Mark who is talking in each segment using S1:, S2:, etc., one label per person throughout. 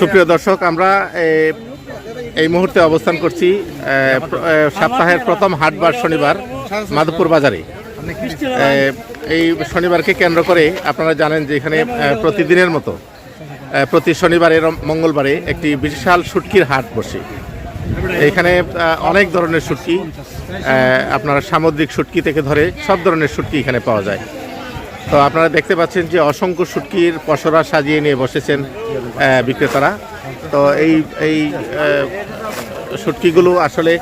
S1: সুপ্রিয় দর্শক আমরা এই মুহূর্তে অবস্থান করছি সপ্তাহের প্রথম হাটবার শনিবার মাধবপুর বাজারে। এই শনিবারকে কেন্দ্র করে আপনারা জানেন যে এখানে প্রতিদিনের মতো প্রতি শনিবারে মঙ্গলবারে একটি বিশাল শুটকির হাট বসে। এখানে অনেক ধরনের শুটকি এ, আপনার সামুদ্রিক শুটকি থেকে ধরে সব ধরনের শুটকি এখানে পাওয়া যায়। তো আপনারা দেখতে পাচ্ছেন যে অসংখ্য শুটকির পসরা সাজিয়ে নিয়ে বসেছেন। বিক্রেতারা। তো এই এই শুটকিগুলো আসলে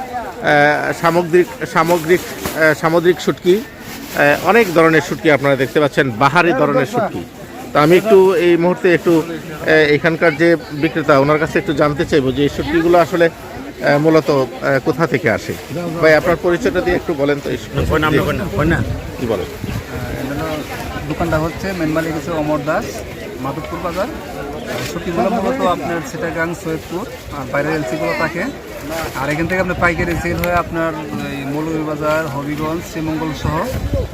S1: সামগ্রিক সামগ্রিক সামুদ্রিক শুটকি অনেক ধরনের শুটকি আপনারা দেখতে পাচ্ছেন বাহারি ধরনের শুটকি। তো আমি একটু এই মুহূর্তে একটু এখানকার যে বিক্রেতা ওনার কাছে একটু জানতে চাইব যে এই শুটকিগুলো আসলে মূলত কোথা থেকে আসে? ভাই আপনার পরিচয়টা দিয়ে একটু বলেন তো এই কি বলেন?
S2: দোকানটা হচ্ছে মেন মালিক হচ্ছে অমর দাস মাধবপুর বাজার। ছুটিগুলো মূলত আপনার সিটাগাং, সৈয়দপুর, আর বাইরের এলসিগুলো থাকে। আর এখান থেকে আপনার পাইকারি সেল হয় আপনার এই মৌলভীবাজার, হবিগঞ্জ, শ্রীমঙ্গল সহ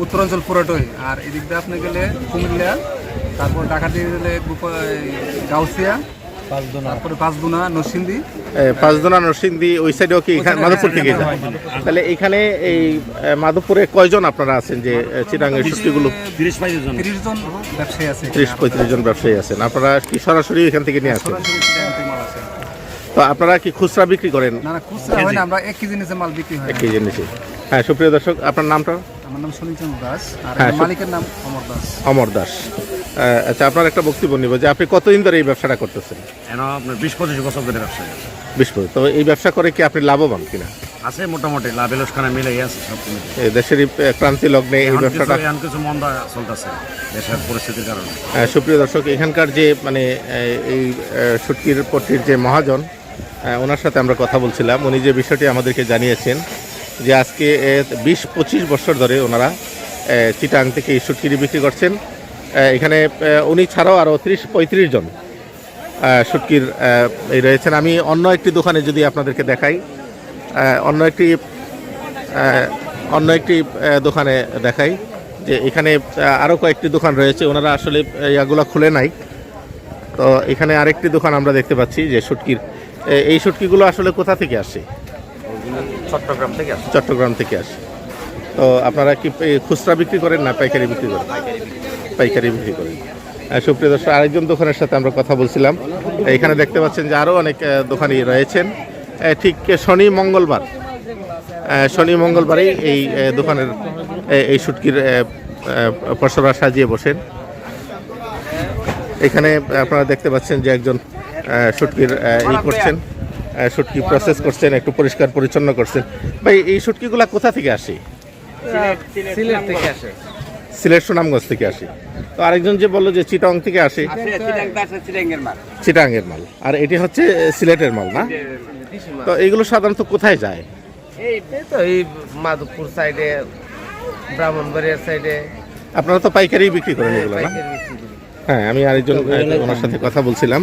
S2: উত্তরাঞ্চল পুরাটই। আর এদিক দিয়ে আপনি গেলে কুমিল্লা, তারপর ডাকাতি গেলে গাউসিয়া তারপরে পাঁচদুনা নরসিংদী।
S1: পাঁচদোনা নরসিংদী ওই সাইডেও কি? মাধবপুর থেকে যায় তাহলে এখানে এই মাধবপুরে কয়জন আপনারা আছেন যে চিটাঙ্গের শুক্তিগুলো
S2: তিরিশ জন। ব্যবসায়ী আছে
S1: ত্রিশ পঁয়ত্রিশ জন ব্যবসায়ী আছেন। আপনারা কি সরাসরি এখান থেকে নিয়ে আসেন?
S2: সরাসরি চিটাগাং থেকে মাল আছে
S1: তো আপনারা কি খুচরা বিক্রি করেন?
S2: না না খুচরা হয় না আমরা এক কেজি নিচে মাল বিক্রি হয়
S1: এক কেজি নিচে হ্যাঁ সুপ্রিয় দর্শক আপনার নামটা?
S2: আমার নাম সুনীলচন্দ্র দাস আর
S1: হ্যাঁ,
S2: মালিকের নাম অমর দাস।
S1: অমর দাস। আচ্ছা আপনার একটা বক্তব্য নিব যে আপনি কতদিন ধরে এই ব্যবসাটা করতেছেন?
S3: আপনার বিশ পঁচিশ বছর ধরে ব্যবসায় আছে
S1: বিশ বছর। তো এই ব্যবসা করে কি আপনি লাভবান কিনা?
S3: আছে মোটামুটি লাভ এলোসখানা মিলে আছে সব
S1: দেশের ক্রান্তি লগ্নে এই ব্যবসাটা
S3: এখন কিছু মন্দা চলতেছে দেশের পরিস্থিতির কারণে।
S1: সুপ্রিয় দর্শক এখানকার যে মানে এই আহ, শুটকির পট্টির যে মহাজন ওনার সাথে আমরা কথা বলছিলাম। উনি যে বিষয়টি আমাদেরকে জানিয়েছেন যে আজকে বিশ পঁচিশ বছর ধরে ওনারা চিটাং থেকে এই শুটকিরি বিক্রি করছেন। এখানে উনি ছাড়াও আরও তিরিশ পঁয়ত্রিশ জন শুটকির এই রয়েছেন। আমি অন্য একটি দোকানে যদি আপনাদেরকে দেখাই অন্য একটি অন্য একটি দোকানে দেখাই যে এখানে আরও কয়েকটি দোকান রয়েছে। ওনারা আসলে ইয়াগুলো খুলে নাই। তো এখানে আরেকটি দোকান আমরা দেখতে পাচ্ছি যে শুটকির এই শুটকিগুলো আসলে কোথা থেকে আসে?
S3: চট্টগ্রাম থেকে আসে।
S1: চট্টগ্রাম থেকে আসে। তো আপনারা কি খুচরা বিক্রি করেন না পাইকারি বিক্রি করেন? পাইকারি বিক্রি করেন সুপ্রিয় দর্শক আরেকজন দোকানের সাথে আমরা কথা বলছিলাম। এখানে দেখতে পাচ্ছেন যে আরও অনেক দোকানি রয়েছেন। ঠিক শনি মঙ্গলবার। শনি মঙ্গলবারেই এই দোকানের এই আহ, পসরা সাজিয়ে বসেন। এখানে আপনারা দেখতে পাচ্ছেন যে একজন আহ, শুটকির ই করছেন শুটকি প্রসেস করছেন একটু পরিষ্কার পরিচ্ছন্ন করছেন। ভাই এই শুটকিগুলা কোথা থেকে আসে?
S2: সিলেট থেকে আসে।
S1: সিলেট সুনামগঞ্জ থেকে আসে। তো আরেকজন যে বলল যে চিটং থেকে আসে চিটাঙ্গের মাল। আর এটি হচ্ছে সিলেটের মাল না? তো এইগুলো সাধারণত কোথায় যায়?
S4: এই তো এই মাধবপুর সাইডে ব্রাহ্মণবাড়িয়ার সাইডে।
S1: আপনারা তো পাইকারি বিক্রি করেন এগুলো না? হ্যাঁ আমি আরেকজন ওনার সাথে কথা বলছিলাম।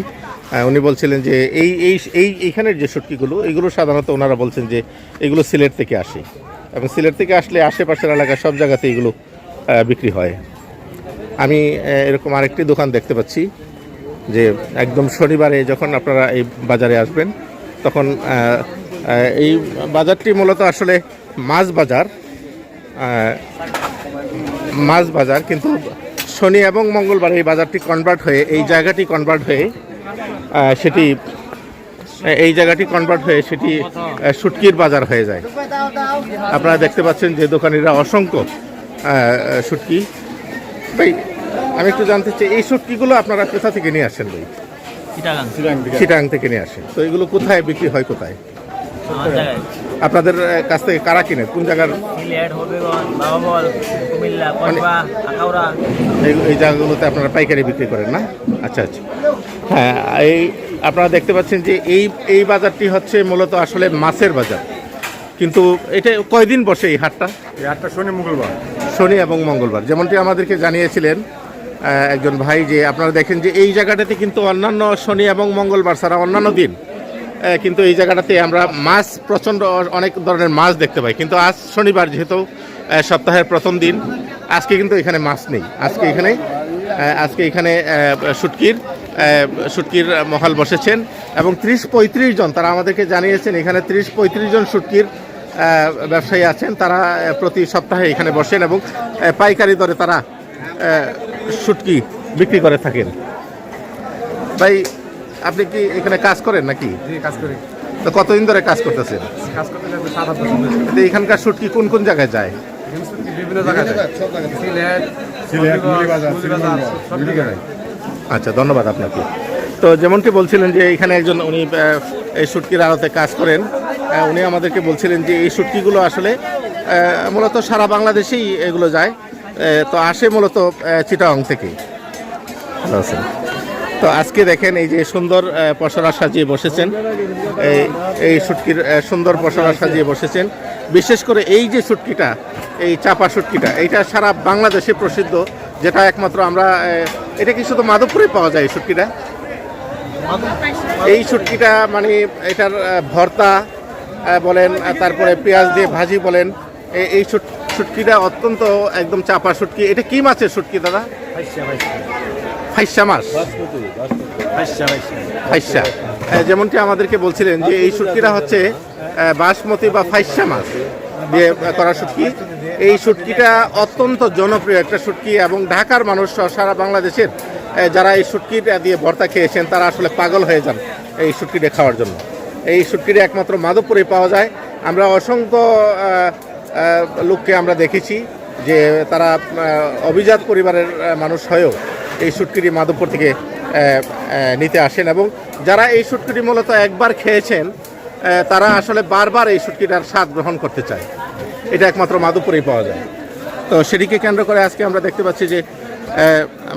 S1: উনি বলছিলেন যে এই এই এই এইখানের যে শুটকিগুলো এগুলো সাধারণত ওনারা বলছেন যে এগুলো সিলেট থেকে আসে। এবং সিলেট থেকে আসলে আশেপাশের এলাকা সব জায়গাতে এগুলো বিক্রি হয়। আমি এরকম আরেকটি দোকান দেখতে পাচ্ছি যে একদম শনিবারে যখন আপনারা এই বাজারে আসবেন, তখন এই বাজারটি মূলত আসলে মাছ বাজার মাছ বাজার, কিন্তু শনি এবং মঙ্গলবার এই বাজারটি কনভার্ট হয়ে, এই জায়গাটি কনভার্ট হয়ে সেটি, এই জায়গাটি কনভার্ট হয়ে সেটি সুটকির বাজার হয়ে যায়। আপনারা দেখতে পাচ্ছেন যে দোকানিরা অসংখ্য শুটকি ভাই আমি একটু জানতে চাই এই শুটকিগুলো আপনারা কোথা থেকে নিয়ে আসেন ভাই? চিটাং থেকে। নিয়ে আসেন। তো এগুলো কোথায় বিক্রি হয় কোথায়? আপনাদের কাছ থেকে কারা কিনে? কোন জায়গার? এই এই জায়গাগুলোতে আপনারা পাইকারি বিক্রি করেন না? আচ্ছা আচ্ছা। হ্যাঁ এই আপনারা দেখতে পাচ্ছেন যে এই এই বাজারটি হচ্ছে মূলত আসলে মাছের বাজার। কিন্তু এটা কয়দিন বসে এই হাটটা?
S3: এই হাটটা শনি মঙ্গলবার।
S1: শনি এবং মঙ্গলবার। যেমনটি আমাদেরকে জানিয়েছিলেন একজন ভাই যে আপনারা দেখেন যে এই জায়গাটাতে কিন্তু অন্যান্য শনি এবং মঙ্গলবার ছাড়া অন্যান্য দিন কিন্তু এই জায়গাটাতে আমরা মাছ প্রচণ্ড অনেক ধরনের মাছ দেখতে পাই। কিন্তু আজ শনিবার যেহেতু সপ্তাহের প্রথম দিন, আজকে কিন্তু এখানে মাছ নেই। আজকে এখানে আজকে এখানে শুটকির শুটকির মহল বসেছেন এবং ত্রিশ পঁয়ত্রিশ জন, তারা আমাদেরকে জানিয়েছেন, এখানে ত্রিশ পঁয়ত্রিশ জন শুটকির ব্যবসায়ী আছেন তারা প্রতি সপ্তাহে এখানে বসেন এবং পাইকারি দরে তারা শুটকি বিক্রি করে থাকেন। ভাই আপনি কি এখানে কাজ করেন নাকি?
S2: কাজ করি।
S1: তো কতদিন ধরে কাজ করতেছেন?
S2: কাজ করতে
S1: এখানকার শুটকি কোন কোন জায়গায় যায়?
S2: বিভিন্ন জায়গায় সিলেট সিলেট সব জায়গায়।
S1: আচ্ছা ধন্যবাদ আপনাকে। তো যেমনটি বলছিলেন যে এখানে একজন উনি এই শুটকির আড়তে কাজ করেন। উনি আমাদেরকে বলছিলেন যে এই শুটকিগুলো আসলে মূলত সারা বাংলাদেশেই এগুলো যায়। তো আসে মূলত চিটাং থেকে ভালো আছেন? তো আজকে দেখেন এই যে সুন্দর পসরা সাজিয়ে বসেছেন। এই এই শুটকির সুন্দর পসরা সাজিয়ে বসেছেন। বিশেষ করে এই যে শুটকিটা এই চাপা শুটকিটা এইটা সারা বাংলাদেশে প্রসিদ্ধ, যেটা একমাত্র আমরা এটা কি শুধু মাধবপুরে পাওয়া যায় এই শুটকিটা এই শুটকিটা মানে এটার ভর্তা বলেন তারপরে পেঁয়াজ দিয়ে ভাজি বলেন এই শুট- শুটকিটা অত্যন্ত একদম চাপা শুটকি। এটা কি মাছের শুটকি দাদা? ফাইসা মাছ? ফাইসা যেমনটি আমাদেরকে বলছিলেন যে এই শুটকিটা হচ্ছে বাসমতি বা ফাইসা মাছ দিয়ে করা শুটকি। এই শুটকিটা অত্যন্ত জনপ্রিয় একটা শুটকি এবং ঢাকার মানুষ সহ সারা বাংলাদেশের যারা এই শুটকিটা দিয়ে ভর্তা খেয়েছেন তারা আসলে পাগল হয়ে যান এই শুটকিটা খাওয়ার জন্য। এই শুটকিটা একমাত্র মাধবপুরে পাওয়া যায়। আমরা অসংখ্য লোককে আমরা দেখেছি যে তারা অভিজাত পরিবারের মানুষ হয়েও এই শুটকিটি মাধবপুর থেকে নিতে আসেন এবং যারা এই শুটকিটি মূলত একবার খেয়েছেন তারা আসলে বারবার এই শুটকিটার স্বাদ গ্রহণ করতে চায়। এটা একমাত্র মাধবপুরেই পাওয়া যায়। তো সেটিকে কেন্দ্র করে আজকে আমরা দেখতে পাচ্ছি যে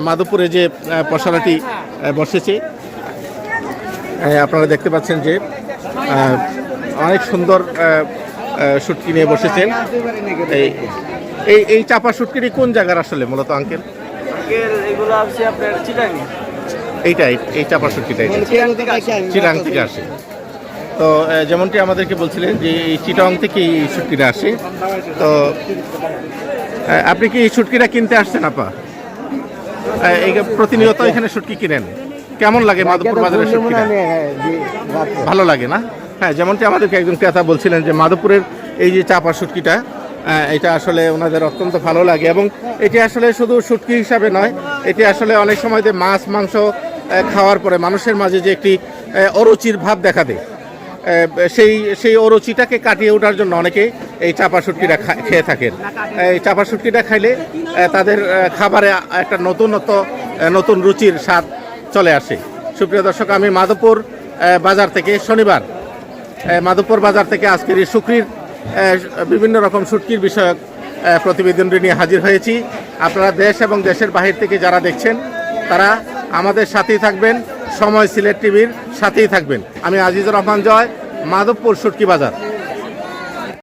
S1: মাধবপুরে যে পশালাটি বসেছে আপনারা দেখতে পাচ্ছেন যে অনেক সুন্দর শুটকি নিয়ে বসেছেন। এই এই চাপা শুটকিটি কোন জায়গার আসলে মূলত আঙ্কেল?
S5: আঙ্কেল এগুলো আছে আপনার চিটাঙ্গি
S1: এইটাই এই চাপা শুটকিটা এটা চিটাং থেকে আসে তো যেমনটি আমাদেরকে বলছিলেন যে এই চিটাং থেকে এই শুটকিটা আসে। তো আপনি কি এই শুটকিটা কিনতে আসছেন আপা? এই প্রতিনিয়ত এখানে শুটকি কিনেন? কেমন লাগে মাধবপুর বাজারের শুটকিটা ভালো লাগে না? হ্যাঁ যেমনটি আমাদেরকে একজন ক্রেতা বলছিলেন যে মাধবপুরের এই যে চাপা শুটকিটা এটা আসলে ওনাদের অত্যন্ত ভালো লাগে এবং এটি আসলে শুধু শুটকি হিসাবে নয় এটি আসলে অনেক সময় যে মাছ মাংস খাওয়ার পরে মানুষের মাঝে যে একটি অরুচির ভাব দেখা দেয়। সেই সেই অরুচিটাকে কাটিয়ে ওঠার জন্য অনেকে এই চাপা শুটকিটা খেয়ে থাকেন। এই চাপা শুটকিটা খাইলে তাদের খাবারে একটা নতুনত্ব নতুন রুচির স্বাদ চলে আসে। সুপ্রিয় দর্শক, আমি মাধবপুর বাজার থেকে শনিবার মাধবপুর বাজার থেকে আজকের এই শুক্রির বিভিন্ন রকম শুটকির বিষয়ক প্রতিবেদনটি নিয়ে হাজির হয়েছি। আপনারা দেশ এবং দেশের বাহির থেকে যারা দেখছেন, তারা আমাদের সাথেই থাকবেন, সময় সিলেট টিভির সাথেই থাকবেন। আমি আজিজুর রহমান জয়, মাধবপুর শুটকি বাজার।